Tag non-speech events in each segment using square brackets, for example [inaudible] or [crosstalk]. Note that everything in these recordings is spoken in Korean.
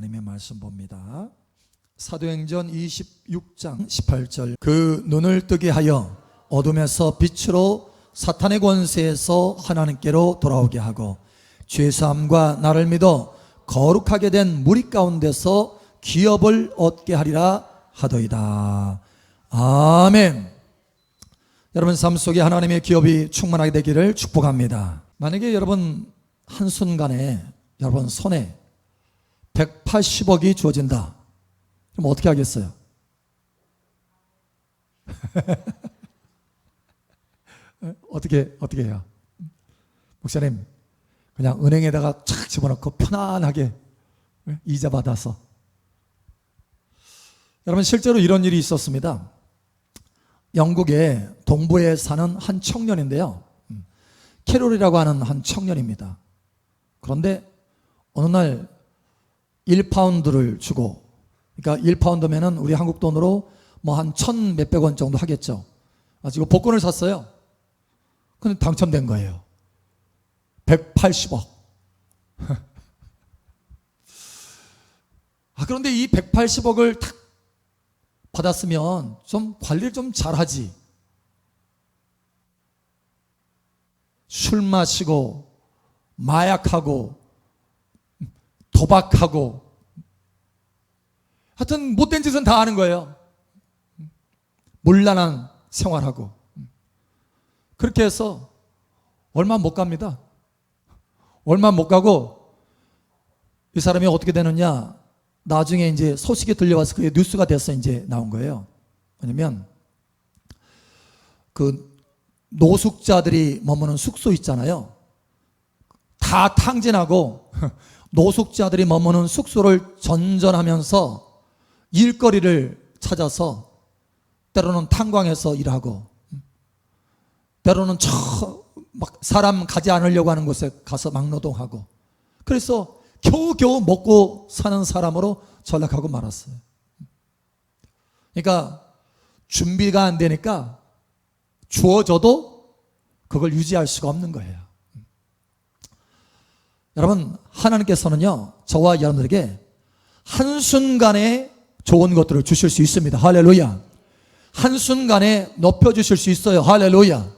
하나님의 말씀 봅니다. 사도행전 26장 18절 그 눈을 뜨게 하여 어둠에서 빛으로 사탄의 권세에서 하나님께로 돌아오게 하고 죄사함과 나를 믿어 거룩하게 된 무리 가운데서 기업을 얻게 하리라 하더이다. 아멘. 여러분 삶 속에 하나님의 기업이 충만하게 되기를 축복합니다. 만약에 여러분 한순간에 여러분 손에 180억이 주어진다. 그럼 어떻게 하겠어요? [laughs] 어떻게 어떻게 해요? 목사님 그냥 은행에다가 착 집어넣고 편안하게 이자 받아서 여러분 실제로 이런 일이 있었습니다. 영국의 동부에 사는 한 청년인데요. 음, 캐롤이라고 하는 한 청년입니다. 그런데 어느 날 1파운드를 주고 그러니까 1파운드면은 우리 한국 돈으로 뭐 한 천 몇백 원 정도 하겠죠. 가지고 복권을 샀어요. 근데 당첨된 거예요. 180억. [laughs] 아, 그런데 이 180억을 탁 받았으면 좀 관리를 좀 잘하지. 술 마시고, 마약하고, 도박하고, 하여튼 못된 짓은 다 하는 거예요. 물란한 생활하고. 그렇게 해서 얼마 못 갑니다. 얼마 못 가고 이 사람이 어떻게 되느냐? 나중에 이제 소식이 들려와서 그게 뉴스가 돼서 이제 나온 거예요. 뭐냐면 그 노숙자들이 머무는 숙소 있잖아요. 다 탕진하고 노숙자들이 머무는 숙소를 전전하면서 일거리를 찾아서 때로는 탄광에서 일하고 때로는 저 막 사람 가지 않으려고 하는 곳에 가서 막노동하고 그래서 겨우겨우 먹고 사는 사람으로 전락하고 말았어요. 그러니까 준비가 안 되니까 주어져도 그걸 유지할 수가 없는 거예요. 여러분, 하나님께서는요, 저와 여러분들에게 한순간에 좋은 것들을 주실 수 있습니다. 할렐루야. 한순간에 높여주실 수 있어요. 할렐루야.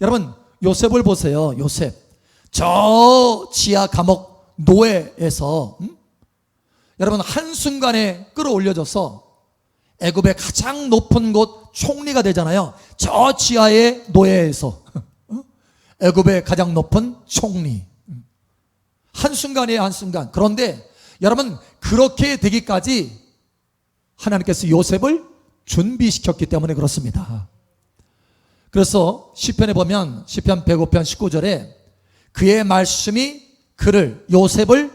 여러분, 요셉을 보세요. 요셉. 저 지하 감옥 노예에서, 음? 여러분, 한순간에 끌어올려져서 애굽의 가장 높은 곳 총리가 되잖아요. 저 지하의 노예에서. 어? 애굽의 가장 높은 총리. 한순간에 한순간. 그런데 여러분, 그렇게 되기까지 하나님께서 요셉을 준비시켰기 때문에 그렇습니다. 그래서 시편에 보면 시편 105편 19절에 그의 말씀이 그를 요셉을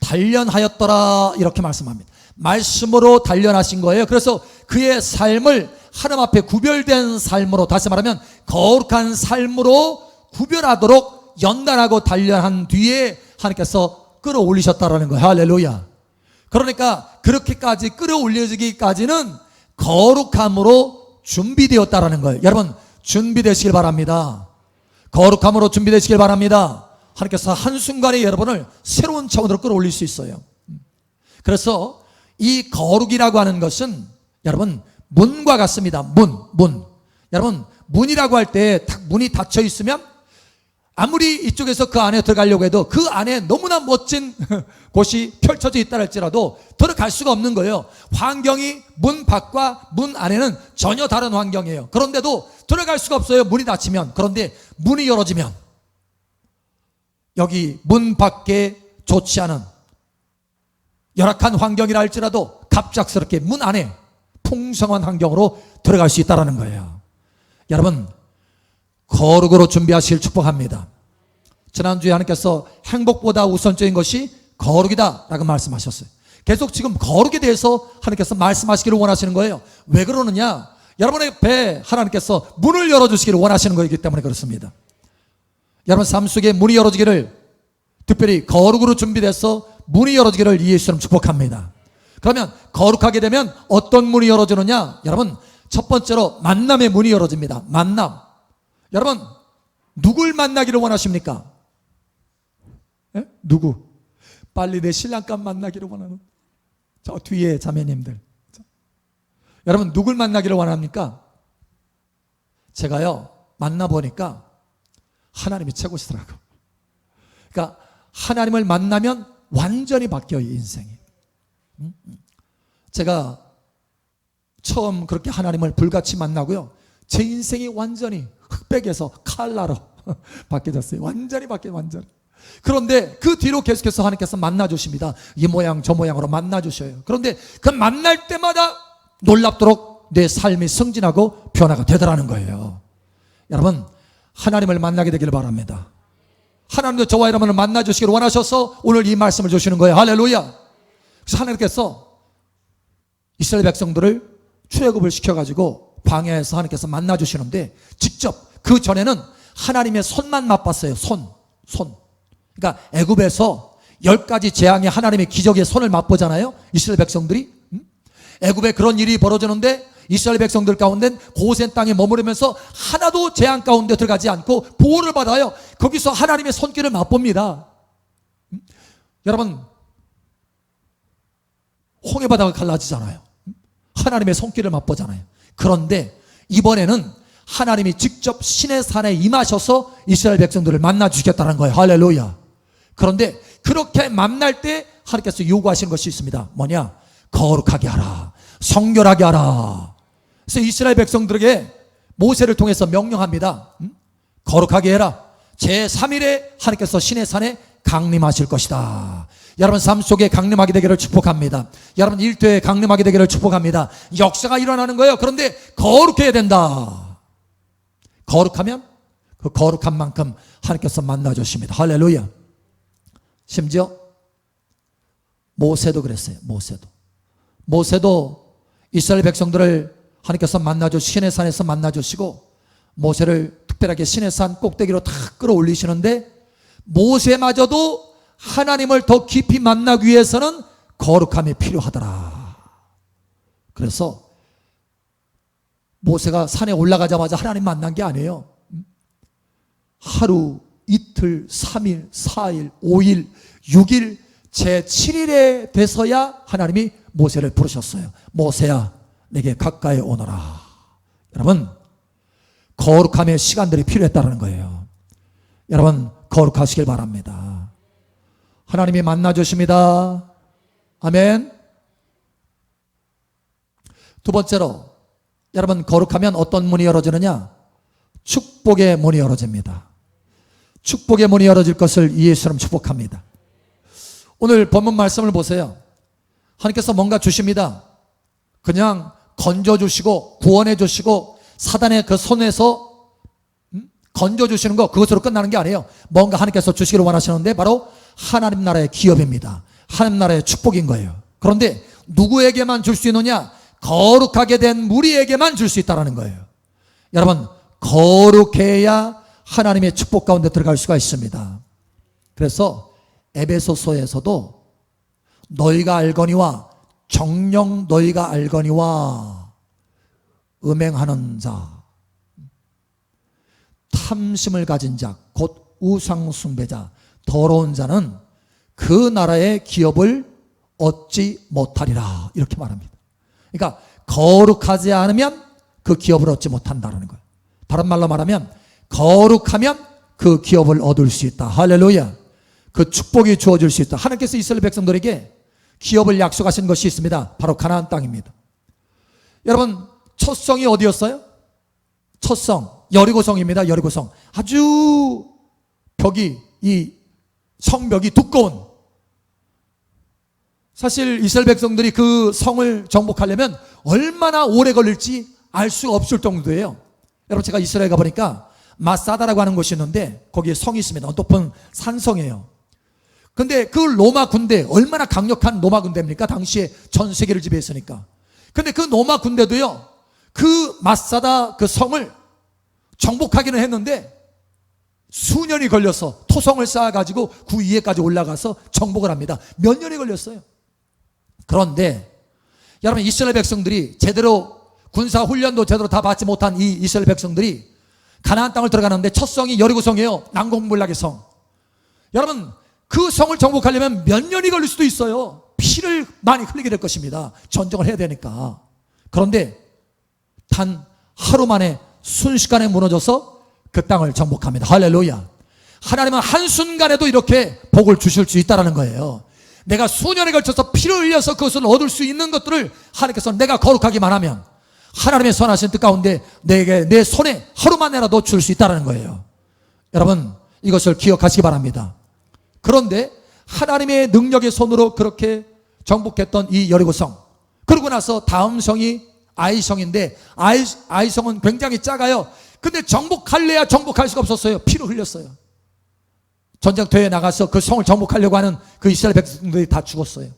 단련하였더라 이렇게 말씀합니다. 말씀으로 단련하신 거예요. 그래서 그의 삶을 하나님 앞에 구별된 삶으로 다시 말하면 거룩한 삶으로 구별하도록 연단하고 단련한 뒤에 하나님께서 끌어올리셨다라는 거예요. 할렐루야. 그러니까 그렇게까지 끌어올려지기까지는 거룩함으로 준비되었다라는 거예요. 여러분 준비되시길 바랍니다. 거룩함으로 준비되시길 바랍니다. 하나님께서 한순간에 여러분을 새로운 차원으로 끌어올릴 수 있어요. 그래서 이 거룩이라고 하는 것은 여러분 문과 같습니다. 문, 문. 여러분 문이라고 할 때 문이 닫혀 있으면 아무리 이쪽에서 그 안에 들어가려고 해도 그 안에 너무나 멋진 [laughs] 곳이 펼쳐져 있다 할지라도 들어갈 수가 없는 거예요. 환경이 문 밖과 문 안에는 전혀 다른 환경이에요. 그런데도 들어갈 수가 없어요. 문이 닫히면. 그런데 문이 열어지면 여기 문 밖에 좋지 않은 열악한 환경이라 할지라도 갑작스럽게 문 안에 풍성한 환경으로 들어갈 수 있다라는 거예요. 여러분 거룩으로 준비하실 축복합니다. 지난주에 하나님께서 행복보다 우선적인 것이 거룩이다 라고 말씀하셨어요. 계속 지금 거룩에 대해서 하나님께서 말씀하시기를 원하시는 거예요. 왜 그러느냐? 여러분의 배 하나님께서 문을 열어주시기를 원하시는 거이기 때문에 그렇습니다. 여러분 삶 속에 문이 열어지기를 특별히 거룩으로 준비돼서 문이 열어지기를 예수님 축복합니다. 그러면 거룩하게 되면 어떤 문이 열어지느냐? 여러분 첫 번째로 만남의 문이 열어집니다. 만남. 여러분 누굴 만나기를 원하십니까? 예? 누구? 빨리 내 신랑감 만나기를 원하는 저 뒤에 자매님들. 여러분 누굴 만나기를 원합니까? 제가요 만나보니까 하나님이 최고시더라고. 그러니까 하나님을 만나면 완전히 바뀌어요 인생이. 음? 제가 처음 그렇게 하나님을 불같이 만나고요. 제 인생이 완전히 흑백에서 칼라로 [laughs] 바뀌어졌어요. 완전히 바뀌어 완전. 그런데 그 뒤로 계속해서 하나님께서 만나 주십니다. 이 모양 저 모양으로 만나 주셔요. 그런데 그 만날 때마다 놀랍도록 내 삶이 승진하고 변화가 되더라는 거예요. 여러분 하나님을 만나게 되기를 바랍니다. 하나님도 저와 여러분을 만나 주시기를 원하셔서 오늘 이 말씀을 주시는 거예요. 할렐루야. 그래서 하나님께서 이스라엘 백성들을 출애굽을 시켜 가지고 광야에서 하나님께서 만나 주시는데 직접 그 전에는 하나님의 손만 맛봤어요. 손, 손. 그러니까 애굽에서 열 가지 재앙의 하나님의 기적의 손을 맛보잖아요. 이스라엘 백성들이 음? 애굽에 그런 일이 벌어지는데 이스라엘 백성들 가운데 고센 땅에 머무르면서 하나도 재앙 가운데 들어가지 않고 보호를 받아요. 거기서 하나님의 손길을 맛봅니다. 음? 여러분 홍해 바다가 갈라지잖아요. 하나님의 손길을 맛보잖아요. 그런데 이번에는 하나님이 직접 신의 산에 임하셔서 이스라엘 백성들을 만나 주겠다는 거예요. 할렐루야. 그런데 그렇게 만날 때 하나님께서 요구하시는 것이 있습니다. 뭐냐? 거룩하게 하라. 성결하게 하라. 그래서 이스라엘 백성들에게 모세를 통해서 명령합니다. 음? 거룩하게 해라. 제3일에 하나님께서 신의 산에 강림하실 것이다. 여러분 삶 속에 강림하게 되기를 축복합니다. 여러분 일터에 강림하게 되기를 축복합니다. 역사가 일어나는 거예요. 그런데 거룩해야 된다. 거룩하면 그 거룩한 만큼 하나님께서 만나 주십니다. 할렐루야. 심지어 모세도 그랬어요. 모세도. 모세도 이스라엘 백성들을 하나님께서 만나 주 신의 산에서 만나 주시고 모세를 특별하게 신의 산 꼭대기로 탁 끌어올리시는데 모세마저도 하나님을 더 깊이 만나기 위해서는 거룩함이 필요하더라. 그래서 모세가 산에 올라가자마자 하나님 만난 게 아니에요. 하루, 이틀, 3일, 4일, 5일, 6일, 제 7일에 돼서야 하나님이 모세를 부르셨어요. 모세야, 내게 가까이 오너라. 여러분, 거룩함의 시간들이 필요했다는 거예요. 여러분, 거룩하시길 바랍니다. 하나님이 만나 주십니다. 아멘. 두 번째로 여러분 거룩하면 어떤 문이 열어지느냐? 축복의 문이 열어집니다. 축복의 문이 열어질 것을 예수님 축복합니다. 오늘 본문 말씀을 보세요. 하나님께서 뭔가 주십니다. 그냥 건져 주시고 구원해 주시고 사단의 그 손에서 음? 건져 주시는 거 그것으로 끝나는 게 아니에요. 뭔가 하나님께서 주시기를 원하시는데 바로 하나님 나라의 기업입니다. 하나님 나라의 축복인 거예요. 그런데 누구에게만 줄 수 있느냐? 거룩하게 된 무리에게만 줄 수 있다라는 거예요. 여러분, 거룩해야 하나님의 축복 가운데 들어갈 수가 있습니다. 그래서 에베소서에서도 너희가 알거니와 정령 너희가 알거니와 음행하는 자 탐심을 가진 자 곧 우상 숭배자 더러운 자는 그 나라의 기업을 얻지 못하리라 이렇게 말합니다. 그러니까 거룩하지 않으면 그 기업을 얻지 못한다는 거예요. 다른 말로 말하면 거룩하면 그 기업을 얻을 수 있다. 할렐루야. 그 축복이 주어질 수 있다. 하나님께서 이스라엘 백성들에게 기업을 약속하신 것이 있습니다. 바로 가나안 땅입니다. 여러분 첫 성이 어디였어요? 첫 성, 여리고성입니다. 여리고성. 아주 벽이 이 성벽이 두꺼운 사실 이스라엘 백성들이 그 성을 정복하려면 얼마나 오래 걸릴지 알 수 없을 정도예요. 여러분 제가 이스라엘 가보니까 마사다라고 하는 곳이 있는데 거기에 성이 있습니다. 높은 산성이에요. 근데 그 로마 군대 얼마나 강력한 로마 군대입니까? 당시에 전 세계를 지배했으니까. 근데 그 로마 군대도요. 그 마사다 그 성을 정복하기는 했는데 수년이 걸려서 토성을 쌓아가지고 그 위에까지 올라가서 정복을 합니다. 몇 년이 걸렸어요. 그런데 여러분 이스라엘 백성들이 제대로 군사 훈련도 제대로 다 받지 못한 이 이스라엘 백성들이 가나안 땅을 들어가는데 첫 성이 여리고성이에요. 난공불락의 성. 여러분 그 성을 정복하려면 몇 년이 걸릴 수도 있어요. 피를 많이 흘리게 될 것입니다. 전쟁을 해야 되니까. 그런데 단 하루 만에 순식간에 무너져서 그 땅을 정복합니다. 할렐루야. 하나님은 한순간에도 이렇게 복을 주실 수 있다는 거예요. 내가 수년에 걸쳐서 피를 흘려서 그것을 얻을 수 있는 것들을 하나님께서 내가 거룩하기만 하면 하나님의 선하신 뜻 가운데 내게 내 손에 하루만에라도 줄 수 있다는 거예요. 여러분 이것을 기억하시기 바랍니다. 그런데 하나님의 능력의 손으로 그렇게 정복했던 이 여리고성 그러고 나서 다음 성이 아이성인데 아이, 아이성은 굉장히 작아요. 근데 정복할래야 정복할 수가 없었어요. 피를 흘렸어요. 전쟁터에 나가서 그 성을 정복하려고 하는 그 이스라엘 백성들이 다 죽었어요.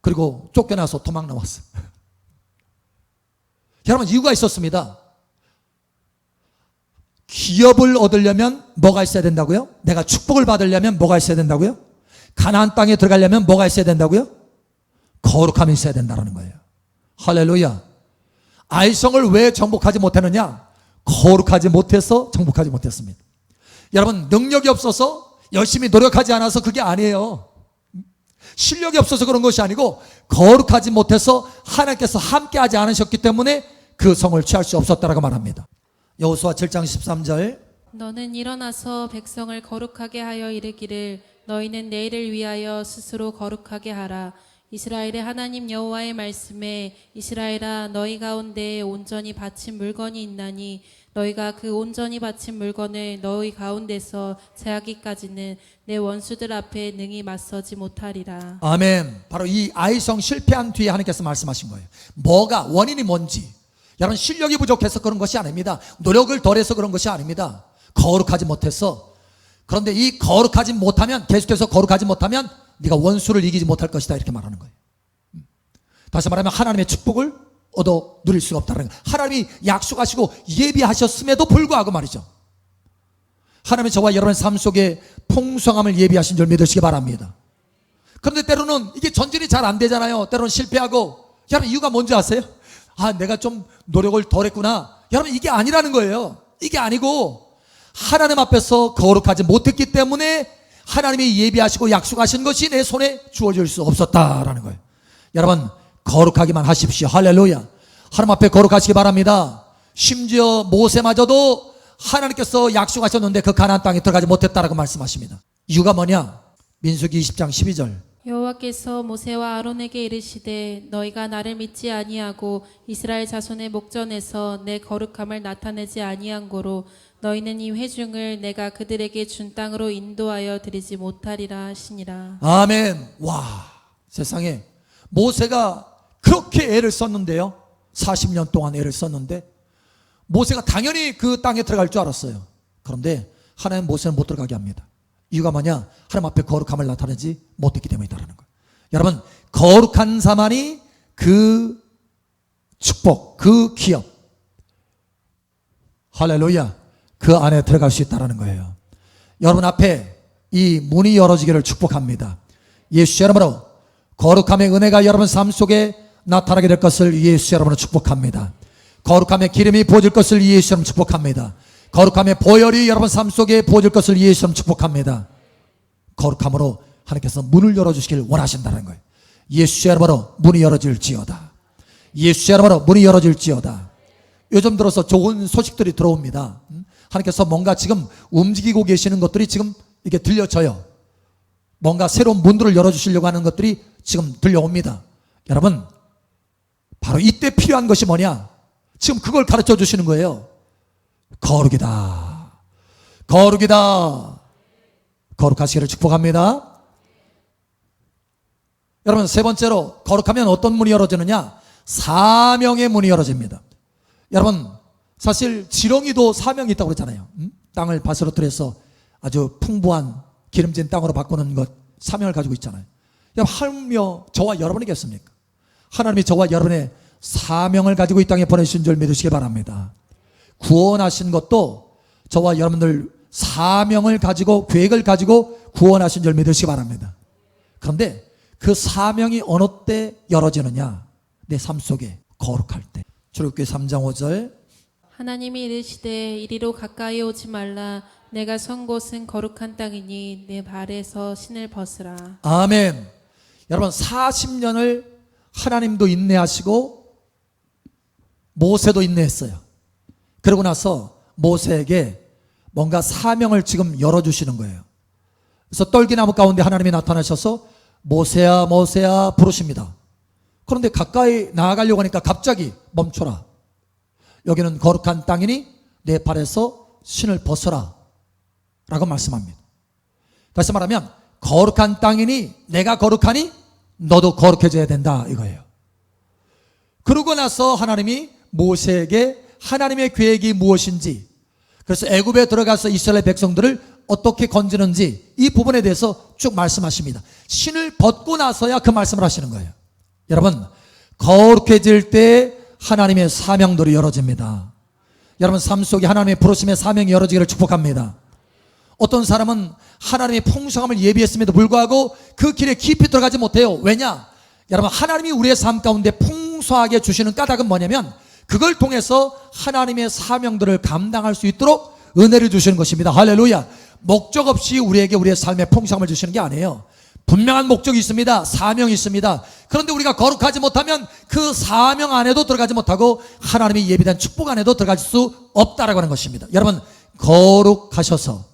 그리고 쫓겨나서 도망 나왔어요. [laughs] 여러분 이유가 있었습니다. 기업을 얻으려면 뭐가 있어야 된다고요? 내가 축복을 받으려면 뭐가 있어야 된다고요? 가나안 땅에 들어가려면 뭐가 있어야 된다고요? 거룩함이 있어야 된다는 거예요. 할렐루야. 아이성을 왜 정복하지 못했느냐? 거룩하지 못해서 정복하지 못했습니다. 여러분 능력이 없어서 열심히 노력하지 않아서 그게 아니에요. 실력이 없어서 그런 것이 아니고 거룩하지 못해서 하나님께서 함께 하지 않으셨기 때문에 그 성을 취할 수 없었다라고 말합니다. 여호수아 7장 13절 너는 일어나서 백성을 거룩하게 하여 이르기를 너희는 내일을 위하여 스스로 거룩하게 하라. 이스라엘의 하나님 여호와의 말씀에 이스라엘아 너희 가운데 온전히 바친 물건이 있나니 너희가 그 온전히 바친 물건을 너희 가운데서 제하기까지는 내 원수들 앞에 능히 맞서지 못하리라. 아멘. 바로 이 아이성 실패한 뒤에 하나님께서 말씀하신 거예요. 뭐가 원인이 뭔지. 여러분 실력이 부족해서 그런 것이 아닙니다. 노력을 덜해서 그런 것이 아닙니다. 거룩하지 못해서. 그런데 이 거룩하지 못하면 계속해서 거룩하지 못하면 네가 원수를 이기지 못할 것이다 이렇게 말하는 거예요. 음. 다시 말하면 하나님의 축복을 얻어 누릴 수가 없다는 거예요. 하나님이 약속하시고 예비하셨음에도 불구하고 말이죠. 하나님이 저와 여러분의 삶 속에 풍성함을 예비하신 줄 믿으시기 바랍니다. 그런데 때로는 이게 전진이 잘 안 되잖아요. 때로는 실패하고. 여러분 이유가 뭔지 아세요? 아, 내가 좀 노력을 덜 했구나. 여러분 이게 아니라는 거예요. 이게 아니고 하나님 앞에서 거룩하지 못했기 때문에 하나님이 예비하시고 약속하신 것이 내 손에 주어질 수 없었다라는 거예요. 여러분 거룩하기만 하십시오. 할렐루야. 하나님 앞에 거룩하시기 바랍니다. 심지어 모세마저도 하나님께서 약속하셨는데 그 가나안 땅에 들어가지 못했다라고 말씀하십니다. 이유가 뭐냐? 민수기 20장 12절. 여호와께서 모세와 아론에게 이르시되 너희가 나를 믿지 아니하고 이스라엘 자손의 목전에서 내 거룩함을 나타내지 아니한 고로 너희는 이 회중을 내가 그들에게 준 땅으로 인도하여 드리지 못하리라 하시니라. 아멘. 와, 세상에 모세가 그렇게 애를 썼는데요. 40년 동안 애를 썼는데 모세가 당연히 그 땅에 들어갈 줄 알았어요. 그런데 하나님 모세는 못 들어가게 합니다. 이유가 뭐냐? 하나님 앞에 거룩함을 나타내지 못했기 때문이다라는 거예요. 여러분, 거룩한 자만이 그 축복, 그 기업, 할렐루야, 그 안에 들어갈 수 있다라는 거예요. 여러분 앞에 이 문이 열어지기를 축복합니다. 예수 여러분으로 거룩함의 은혜가 여러분 삶 속에 나타나게 될 것을 예수 여러분을 축복합니다. 거룩함의 기름이 부어질 것을 예수 여러분 축복합니다. 거룩함의 보혈이 여러분 삶 속에 부어질 것을 예수 여러분 축복합니다. 거룩함으로 하나님께서 문을 열어주시길 원하신다는 거예요. 예수 여러분으로 문이 열어질지어다. 예수 여러분으로 문이 열어질지어다. 요즘 들어서 좋은 소식들이 들어옵니다. 음? 하나님께서 뭔가 지금 움직이고 계시는 것들이 지금 이게 들려져요. 뭔가 새로운 문들을 열어주시려고 하는 것들이 지금 들려옵니다. 여러분, 바로 이때 필요한 것이 뭐냐? 지금 그걸 가르쳐 주시는 거예요. 거룩이다. 거룩이다. 거룩하시기를 축복합니다. 여러분, 세 번째로, 거룩하면 어떤 문이 열어지느냐? 사명의 문이 열어집니다. 여러분, 사실 지렁이도 사명이 있다고 그랬잖아요. 음? 땅을 들여서 아주 풍부한 기름진 땅으로 바꾸는 것, 사명을 가지고 있잖아요. 하며 저와 여러분이겠습니까? 하나님이 저와 여러분의 사명을 가지고 이 땅에 보내신 줄 믿으시기 바랍니다. 구원하신 것도 저와 여러분들 사명을 가지고 계획을 가지고 구원하신 줄 믿으시기 바랍니다. 그런데 그 사명이 어느 때 열어지느냐? 내 삶 속에 거룩할 때. 출애굽기 3장 5절 하나님이 이르시되 이리로 가까이 오지 말라 내가 선 곳은 거룩한 땅이니 내 발에서 신을 벗으라. 아멘. 여러분 40년을 하나님도 인내하시고 모세도 인내했어요. 그러고 나서 모세에게 뭔가 사명을 지금 열어주시는 거예요. 그래서 떨기나무 가운데 하나님이 나타나셔서 모세야 모세야 부르십니다. 그런데 가까이 나아가려고 하니까 갑자기 멈춰라. 여기는 거룩한 땅이니 내 발에서 신을 벗어라. 라고 말씀합니다. 다시 말하면 거룩한 땅이니 내가 거룩하니 너도 거룩해져야 된다 이거예요. 그러고 나서 하나님이 모세에게 하나님의 계획이 무엇인지 그래서 애굽에 들어가서 이스라엘 백성들을 어떻게 건지는지 이 부분에 대해서 쭉 말씀하십니다. 신을 벗고 나서야 그 말씀을 하시는 거예요. 여러분 거룩해질 때 하나님의 사명들이 열어집니다. 여러분 삶 속에 하나님의 부르심의 사명이 열어지기를 축복합니다. 어떤 사람은 하나님의 풍성함을 예비했음에도 불구하고 그 길에 깊이 들어가지 못해요. 왜냐? 여러분, 하나님이 우리의 삶 가운데 풍성하게 주시는 까닭은 뭐냐면 그걸 통해서 하나님의 사명들을 감당할 수 있도록 은혜를 주시는 것입니다. 할렐루야. 목적 없이 우리에게 우리의 삶의 풍성함을 주시는 게 아니에요. 분명한 목적이 있습니다. 사명이 있습니다. 그런데 우리가 거룩하지 못하면 그 사명 안에도 들어가지 못하고 하나님의 예비된 축복 안에도 들어갈 수 없다라고 하는 것입니다. 여러분, 거룩하셔서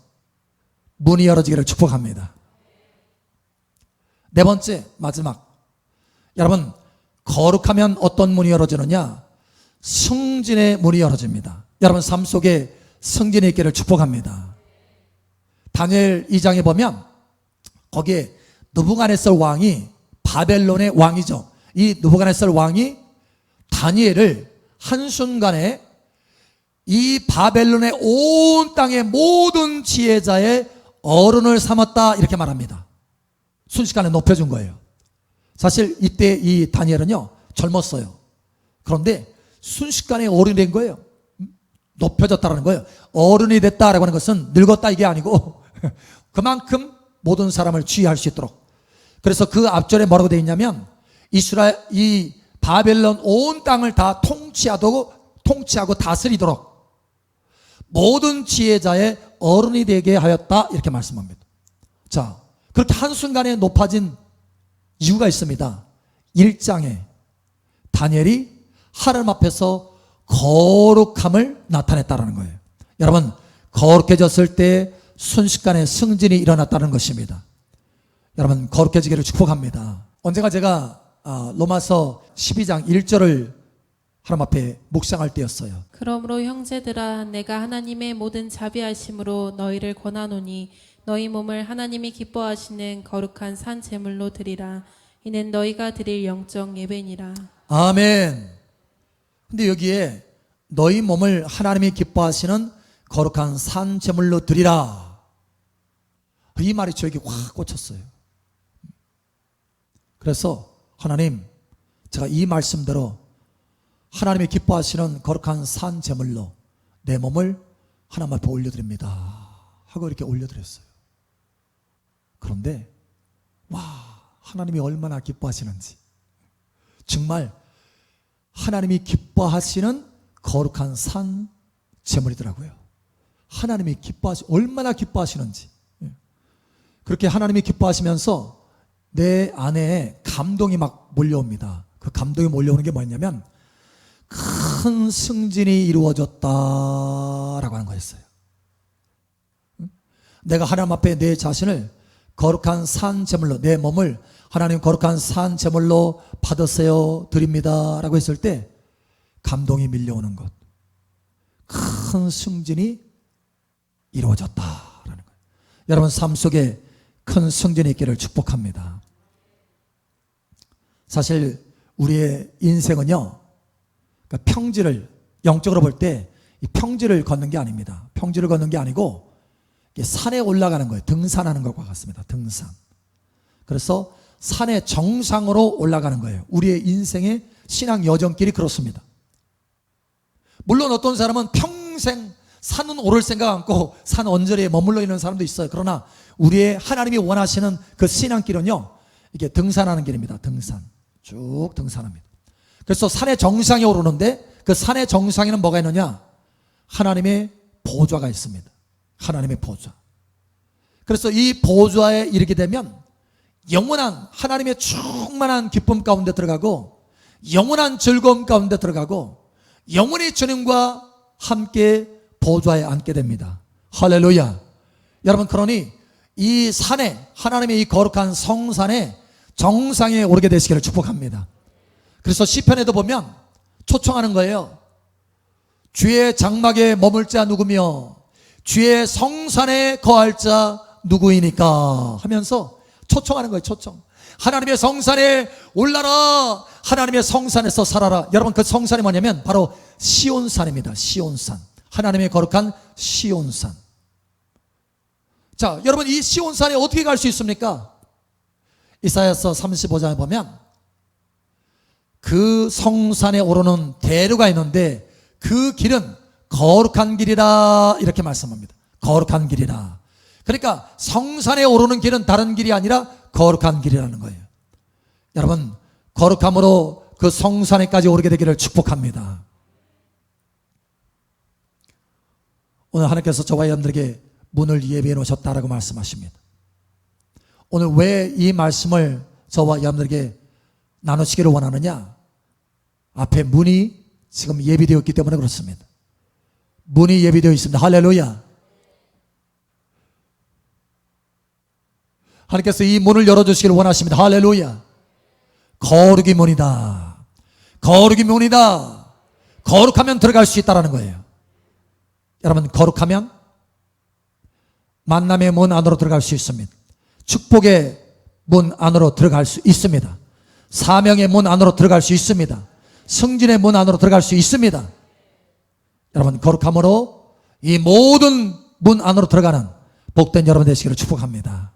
문이 열어지기를 축복합니다. 네 번째, 마지막. 여러분, 거룩하면 어떤 문이 열어지느냐? 승진의 문이 열어집니다. 여러분, 삶 속에 승진이 있기를 축복합니다. 다니엘 2장에 보면 거기에 느부갓네살 왕이 바벨론의 왕이죠. 이 느부갓네살 왕이 다니엘을 한순간에 이 바벨론의 온 땅의 모든 지혜자의 어른을 삼았다 이렇게 말합니다. 순식간에 높여준 거예요. 사실 이때 이 다니엘은요 젊었어요. 그런데 순식간에 어른이 된 거예요. 높여졌다라는 거예요. 어른이 됐다라고 하는 것은 늙었다 이게 아니고 [laughs] 그만큼 모든 사람을 지휘할 수 있도록. 그래서 그 앞절에 뭐라고 되어 있냐면 이스라엘 이 바벨론 온 땅을 다 통치하고 통치하고 다스리도록 모든 지혜자의 어른이 되게 하였다 이렇게 말씀합니다. 자, 그렇게 한순간에 높아진 이유가 있습니다. 1장에 다니엘이 하나님 앞에서 거룩함을 나타냈다라는 거예요. 여러분, 거룩해졌을 때 순식간에 승진이 일어났다는 것입니다. 여러분, 거룩해지기를 축복합니다. 언젠가 제가 아, 로마서 12장 1절을 하나님 앞에 묵상할 때였어요. 그러므로 형제들아 내가 하나님의 모든 자비하심으로 너희를 권하노니 너희 몸을 하나님이 기뻐하시는 거룩한 산 제물로 드리라 이는 너희가 드릴 영적 예배니라 아멘. 근데 여기에 너희 몸을 하나님이 기뻐하시는 거룩한 산 제물로 드리라. 이 말이 저에게 확 꽂혔어요. 그래서 하나님, 제가 이 말씀대로 하나님이 기뻐하시는 거룩한 산 제물로 내 몸을 하나님 앞에 올려드립니다. 하고 이렇게 올려드렸어요. 그런데 와 하나님이 얼마나 기뻐하시는지 정말 하나님이 기뻐하시는 거룩한 산 제물이더라고요. 하나님이 기뻐하시 얼마나 기뻐하시는지 예. 그렇게 하나님이 기뻐하시면서 내 안에 감동이 막 몰려옵니다. 그 감동이 몰려오는 게 뭐냐면 큰 승진이 이루어졌다라고 하는 거였어요. 응? 내가 하나님 앞에 내 자신을 거룩한 산 제물로 내 몸을 하나님 거룩한 산 제물로 받으세요 드립니다라고 했을 때 감동이 밀려오는 것. 큰 승진이 이루어졌다라는 거예요. 여러분 삶 속에 큰 승진이 있기를 축복합니다. 사실 우리의 인생은요. 그러니까 평지를 영적으로 볼 때 이 평지를 걷는 게 아닙니다. 평지를 걷는 게 아니고 산에 올라가는 거예요. 등산하는 것과 같습니다. 등산. 그래서 산의 정상으로 올라가는 거예요. 우리의 인생의 신앙 여정길이 그렇습니다. 물론 어떤 사람은 평생 산은 오를 생각 않고 산 언저리에 머물러 있는 사람도 있어요. 그러나 우리의 하나님이 원하시는 그 신앙길은요, 이게 등산하는 길입니다. 등산. 쭉 등산합니다. 그래서 산의 정상에 오르는데 그 산의 정상에는 뭐가 있느냐? 하나님의 보좌가 있습니다. 하나님의 보좌. 그래서 이 보좌에 이르게 되면 영원한 하나님의 충만한 기쁨 가운데 들어가고 영원한 즐거움 가운데 들어가고 영원히 주님과 함께 보좌에 앉게 됩니다. 할렐루야. 여러분 그러니 이 산에 하나님의 이 거룩한 성산에 정상에 오르게 되시기를 축복합니다. 그래서 시편에도 보면 초청하는 거예요. 주의 장막에 머물 자 누구며 주의 성산에 거할 자 누구이니까 하면서 초청하는 거예요. 초청. 하나님의 성산에 올라라. 하나님의 성산에서 살아라. 여러분 그 성산이 뭐냐면 바로 시온산입니다. 시온산. 하나님의 거룩한 시온산. 자, 여러분 이 시온산에 어떻게 갈 수 있습니까? 이사야서 35장에 보면 그 성산에 오르는 대로가 있는데 그 길은 거룩한 길이라 이렇게 말씀합니다. 거룩한 길이라. 그러니까 성산에 오르는 길은 다른 길이 아니라 거룩한 길이라는 거예요. 여러분 거룩함으로 그 성산에까지 오르게 되기를 축복합니다. 오늘 하나님께서 저와 여러분들에게 문을 예비해 놓으셨다라고 말씀하십니다. 오늘 왜 이 말씀을 저와 여러분들에게 나누시기를 원하느냐? 앞에 문이 지금 예비되어 있기 때문에 그렇습니다. 문이 예비되어 있습니다. 할렐루야. 하나님께서 이 문을 열어주시기를 원하십니다. 할렐루야. 거룩이 문이다. 거룩이 문이다. 거룩하면 들어갈 수 있다라는 거예요. 여러분, 거룩하면 만남의 문 안으로 들어갈 수 있습니다. 축복의 문 안으로 들어갈 수 있습니다. 사명의 문 안으로 들어갈 수 있습니다. 승진의 문 안으로 들어갈 수 있습니다. 여러분, 거룩함으로 이 모든 문 안으로 들어가는 복된 여러분 되시기를 축복합니다.